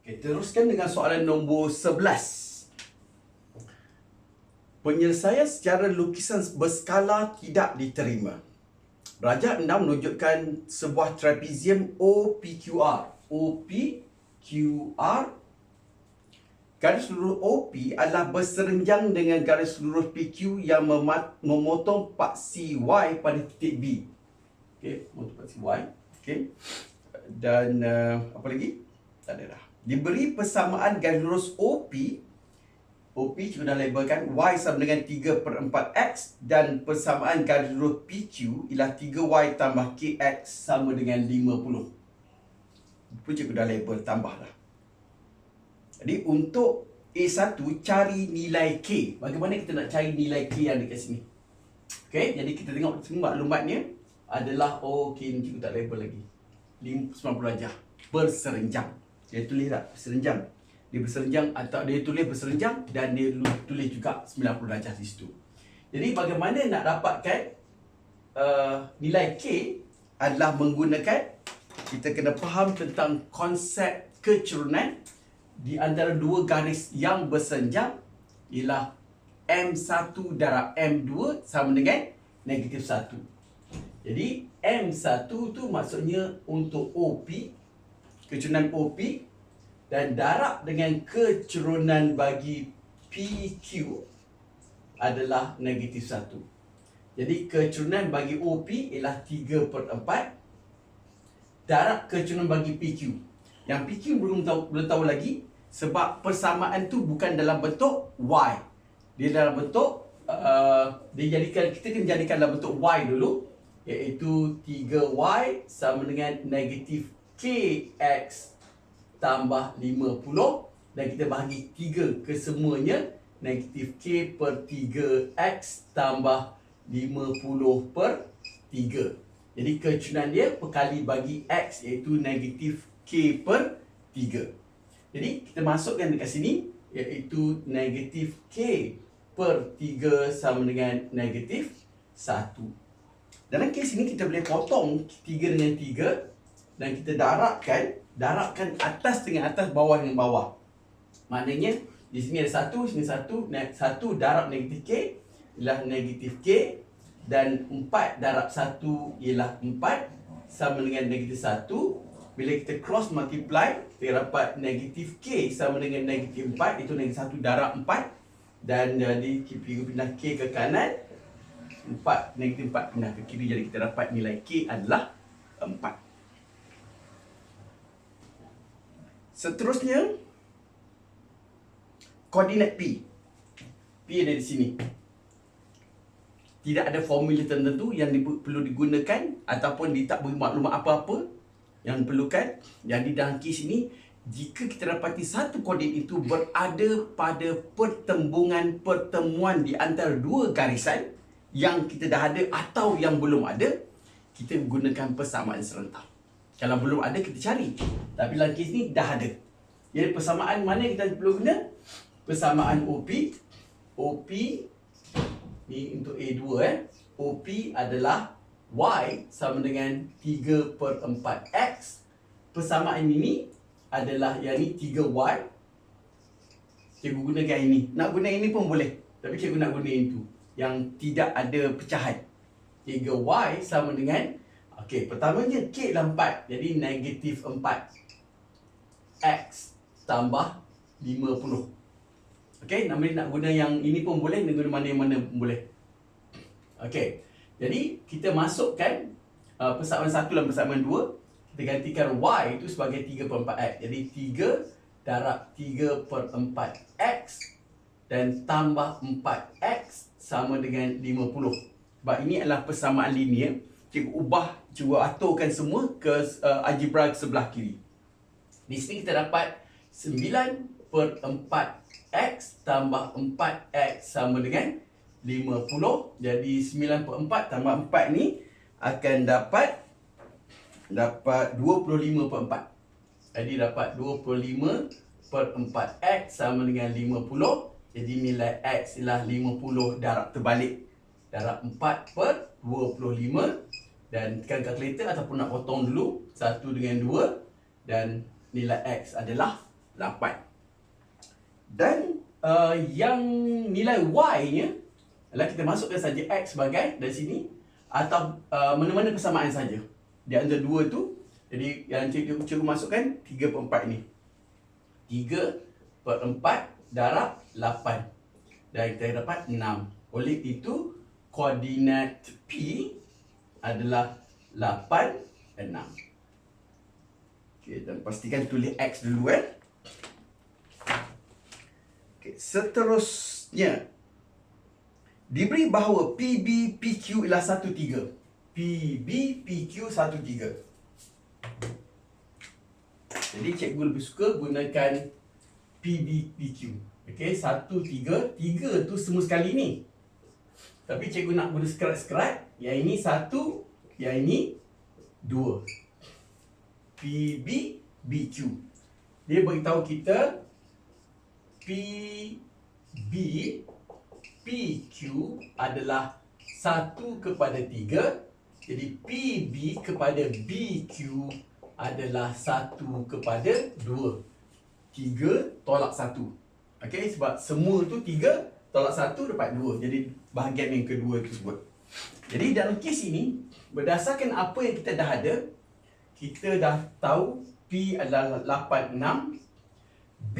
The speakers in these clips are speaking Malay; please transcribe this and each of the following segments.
Okay, teruskan dengan soalan nombor 11. Penyelesaian secara lukisan berskala tidak diterima. Rajak 6 menunjukkan sebuah trapezium OPQR. OPQR Garis lurus OP adalah berserenjang dengan garis lurus PQ yang memotong paksi Y pada titik B. Okey, memotong paksi Y. Okey. Dan uh, apa lagi? Tak ada dah. Diberi persamaan garis lurus OP OP kita dah labelkan Y sama dengan 3 per 4 X dan persamaan garis lurus PQ ialah 3Y tambah KX sama dengan 50. Pun cikgu dah label tambah lah. Jadi untuk A1 cari nilai K. Bagaimana kita nak cari nilai K yang dekat sini? Okay, jadi kita tengok semua maklumatnya adalah oh, okay, cikgu tak label lagi. 90 darjah berserenjang. Dia tulis tak berserenjang. Dia berserenjang atau dia tulis berserenjang dan dia tulis juga 90 darjah di situ. Jadi bagaimana nak dapatkan uh, nilai K adalah menggunakan kita kena faham tentang konsep kecurunan di antara dua garis yang bersenjang ialah M1 darab M2 sama dengan negatif 1. Jadi M1 tu maksudnya untuk OP, kecurunan OP dan darab dengan kecurunan bagi PQ adalah negatif 1. Jadi kecurunan bagi OP ialah 3 per 4. Darab kecurunan bagi PQ. Yang PQ belum tahu, belum tahu lagi sebab persamaan tu bukan dalam bentuk Y. Dia dalam bentuk uh, dia jadikan kita kena jadikan dalam bentuk Y dulu iaitu 3Y sama dengan negatif KX tambah 50 dan kita bahagi 3 kesemuanya negatif K per 3X tambah 50 per 3. Jadi kecunan dia perkali bagi X iaitu negatif K per 3. Jadi kita masukkan dekat sini iaitu negatif K per 3 sama dengan negatif 1. Dalam kes ini kita boleh potong 3 dengan 3 dan kita darabkan darabkan atas dengan atas bawah dengan bawah. Maknanya di sini ada 1, sini 1, 1 darab negatif K ialah negatif K dan 4 darab 1 ialah 4 sama dengan negatif 1 bila kita cross multiply kita dapat negatif K sama dengan negatif 4 itu negatif 1 darab 4 dan jadi kita pindah K ke kanan 4 negatif 4 pindah ke kiri. Jadi kita dapat nilai K adalah 4 seterusnya koordinat P. P ada di sini. Tidak ada formula tertentu yang perlu digunakan ataupun tak beri maklumat apa-apa yang diperlukan. Yang di dalam kes ini jika kita dapati satu koordinat itu berada pada pertembungan pertemuan di antara dua garisan yang kita dah ada atau yang belum ada kita gunakan persamaan serentak. Kalau belum ada kita cari. Tapi dalam kes ni dah ada. Jadi persamaan mana kita perlu guna? Persamaan OP OP ni untuk A2 eh. OP adalah Y sama dengan 3 per 4 X. Persamaan ini adalah yang ni 3Y Cikgu gunakan ini. Nak guna ini pun boleh. Tapi cikgu nak guna itu Yang tidak ada pecahan. 3Y sama dengan Okey, pertamanya K adalah 4 Jadi negatif 4 X tambah 50 Okey, nama nak guna yang ini pun boleh Nak guna mana yang mana pun boleh. Okey jadi kita masukkan uh, persamaan satu dan persamaan dua Kita gantikan Y itu sebagai 3 per 4 X. Jadi 3 darab 3 per 4 X Dan tambah 4 X sama dengan 50 Sebab ini adalah persamaan linear. Cikgu ubah, cikgu aturkan semua ke uh, algebra sebelah kiri. Di sini kita dapat 9 per 4 X tambah 4 X sama dengan 50 jadi 9 per 4 tambah 4 ni akan dapat dapat 25 per 4 jadi dapat 25 per 4 X sama dengan 50 jadi nilai X ialah 50 darab terbalik darab 4 per 25 dan tekan kalkulator ataupun nak potong dulu 1 dengan 2 dan nilai X adalah 8. Dan uh, yang nilai Y-nya adalah kita masukkan saja X sebagai dari sini atau uh, mana-mana persamaan saja. Di antara dua tu, jadi yang cikgu, cikgu masukkan 3 per 4 ni. 3 per 4 darab 8. Dan kita dapat 6. Oleh itu, koordinat P adalah 8, 6. Okay, dan pastikan tulis X dulu eh. Okay, seterusnya diberi bahawa PB PQ ialah 13. PB PQ 13. Jadi cikgu lebih suka gunakan PB PQ. Okey, 1 3, 3 tu semua sekali ni. Tapi cikgu nak guna skerat-skerat, yang ini 1, yang ini 2. PB BQ. Dia beritahu kita PB PQ adalah 1 kepada 3 jadi PB kepada BQ adalah 1 kepada 2 3 tolak 1 Okey sebab semua tu 3 tolak 1 dapat 2 jadi bahagian yang kedua tersebut jadi dalam kes ini berdasarkan apa yang kita dah ada kita dah tahu P adalah 86 B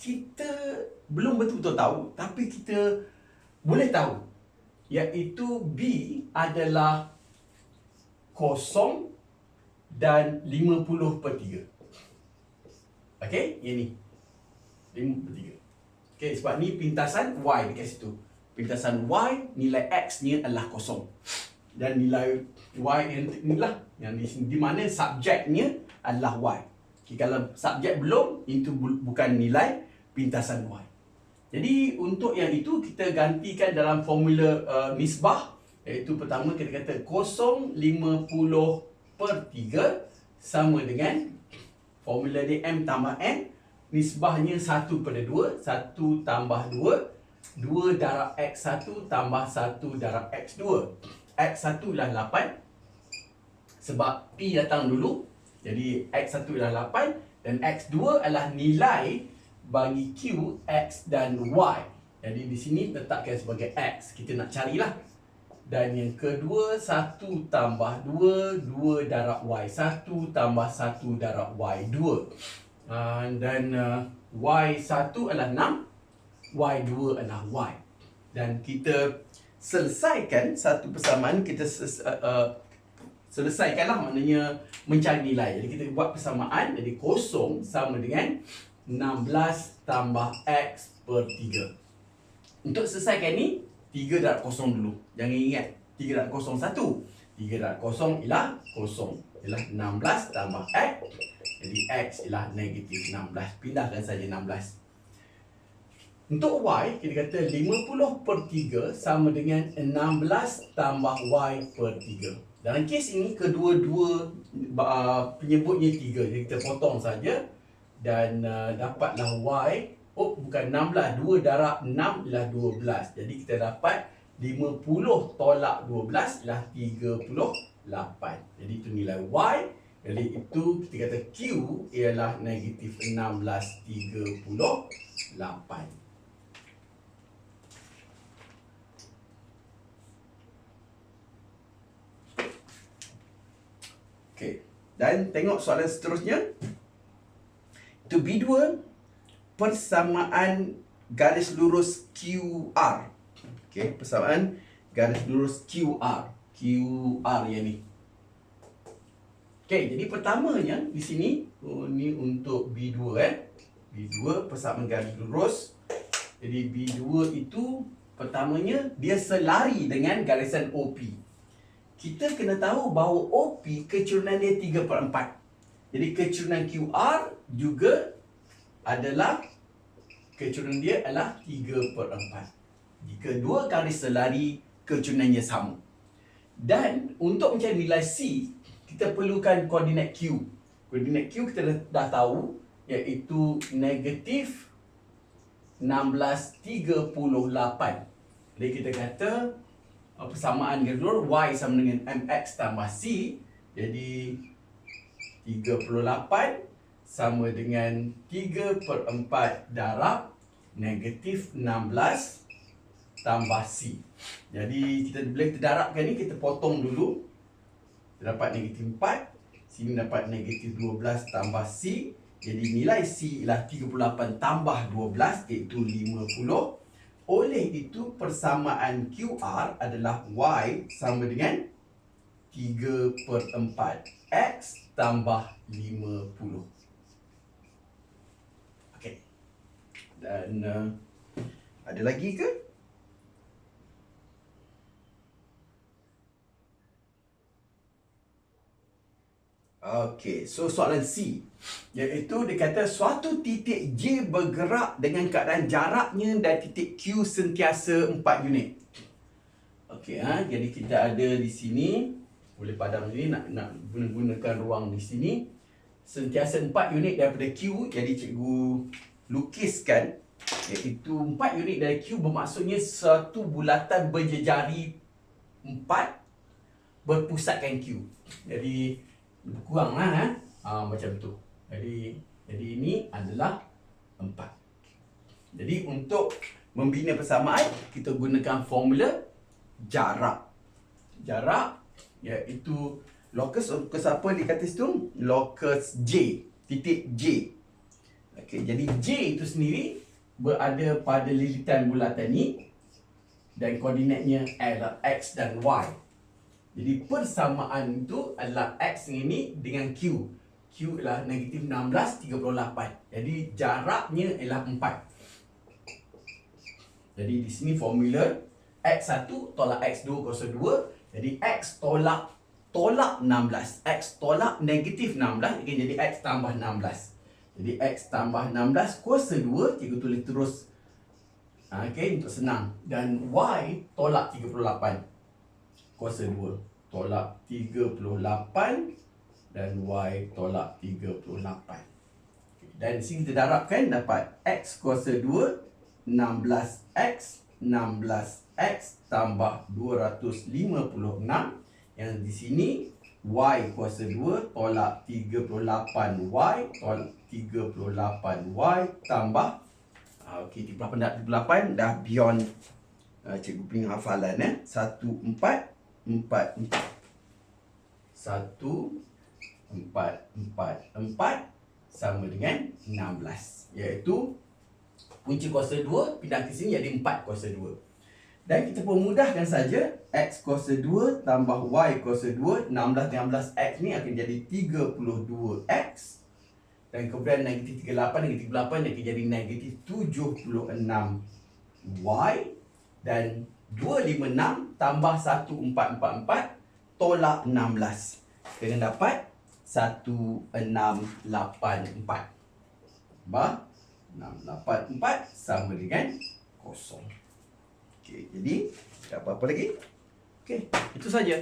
kita belum betul-betul tahu tapi kita boleh tahu. Iaitu B adalah kosong dan 50 per 3 Okey, yang ni. 50 per 3 Okey, sebab ni pintasan Y dekat situ. Pintasan Y, nilai X ni adalah kosong. Dan nilai Y yang ni lah. Yang di, di mana subjeknya adalah Y. Okay, Kalau subjek belum, itu bukan nilai pintasan Y. Jadi untuk yang itu kita gantikan dalam formula uh, nisbah iaitu pertama kita kata 0.50 per 3 sama dengan formula dia M tambah N nisbahnya 1 pada 2 1 tambah 2 2 darab X1 tambah 1 darab X2 X1 ialah 8 sebab P datang dulu jadi X1 ialah 8 dan X2 adalah nilai bagi Q, X dan Y. Jadi di sini letakkan sebagai X. Kita nak carilah. Dan yang kedua, 1 tambah 2, 2 darab Y. 1 tambah 1 darab Y, 2. Uh, dan uh, Y1 adalah 6, Y2 adalah Y. Dan kita selesaikan satu persamaan, kita ses, uh, uh, selesaikanlah maknanya mencari nilai. Jadi kita buat persamaan, jadi kosong sama dengan 16 tambah X per 3 Untuk selesaikan ni 3 darab kosong dulu. Jangan ingat 3 darab kosong 1 3 darab kosong ialah kosong Ialah 16 tambah X. Jadi X ialah negatif 16 Pindahkan saja 16 untuk Y, kita kata 50 per 3 sama dengan 16 tambah Y per 3. Dalam kes ini, kedua-dua uh, penyebutnya 3. Jadi kita potong saja dan uh, dapatlah y oh bukan 16 2 darab 6 ialah 12 jadi kita dapat 50 tolak 12 ialah 38 jadi itu nilai y. Jadi itu kita kata q ialah negatif 16 38 Okay. Dan tengok soalan seterusnya. To B2 persamaan garis lurus QR. Okey, persamaan garis lurus QR. QR yang ni. Okey, jadi pertamanya di sini oh, ni untuk B2 eh. B2 persamaan garis lurus. Jadi B2 itu pertamanya dia selari dengan garisan OP. Kita kena tahu bahawa OP kecurunan dia 3 per 4. Jadi kecurunan QR juga adalah kecurunan dia adalah 3 per 4. Jika dua garis selari kecurunannya sama. Dan untuk mencari nilai C, kita perlukan koordinat Q. Koordinat Q kita dah, dah tahu iaitu negatif 1638. Jadi kita kata persamaan garis Y sama dengan MX tambah C. Jadi 38 sama dengan 3 per 4 darab negatif 16 tambah C. Jadi kita boleh terdarabkan ni, kita potong dulu. Kita dapat negatif 4. Sini dapat negatif 12 tambah C. Jadi nilai C ialah 38 tambah 12 iaitu 50. Oleh itu persamaan QR adalah Y sama dengan 3 per 4 X tambah 50 Okey Dan uh, Ada lagi ke? Okey, so soalan C Iaitu dia kata suatu titik J bergerak dengan keadaan jaraknya dari titik Q sentiasa 4 unit Okey, ha? jadi kita ada di sini Boleh padam ni nak nak gunakan ruang di sini Sentiasa 4 unit daripada Q Jadi cikgu lukiskan Iaitu 4 unit dari Q bermaksudnya satu bulatan berjejari 4 Berpusatkan Q. Jadi kurang lah eh? ha, macam tu. Jadi jadi ini adalah empat. Jadi untuk membina persamaan kita gunakan formula jarak jarak iaitu locus locus apa di kata situ? Locus J titik J okey jadi J itu sendiri berada pada lilitan bulatan ni dan koordinatnya adalah x dan y jadi persamaan itu adalah X ini dengan Q. Q adalah negatif 16, 38. Jadi jaraknya ialah 4. Jadi di sini formula X1 tolak X2 kuasa 2. Jadi X tolak tolak 16. X tolak negatif 16. Okay, jadi X tambah 16. Jadi X tambah 16 kuasa 2. Cikgu tulis terus. Okay, untuk senang. Dan Y tolak 38 kuasa 2 tolak 38 dan y tolak 38 dan sini kita darabkan dapat x kuasa 2 16x 16x tambah 256 yang di sini y kuasa 2 tolak 38y tolak 38y tambah ah, Okey, 38 dah beyond uh, cikgu punya hafalan eh. 1 4 empat empat. satu empat empat empat sama dengan enam belas. Iaitu kunci kuasa dua pindah ke sini jadi empat kuasa dua dan kita permudahkan saja x kuasa dua tambah y kuasa dua enam belas enam belas x ni akan jadi tiga puluh dua x. Dan kemudian negatif tiga lapan negatif lapan akan jadi negatif tujuh puluh enam y. Dan 256 tambah 1444 tolak 16 dengan dapat 1684 bah 684 sama dengan kosong okey jadi apa-apa lagi? Okey. Itu saja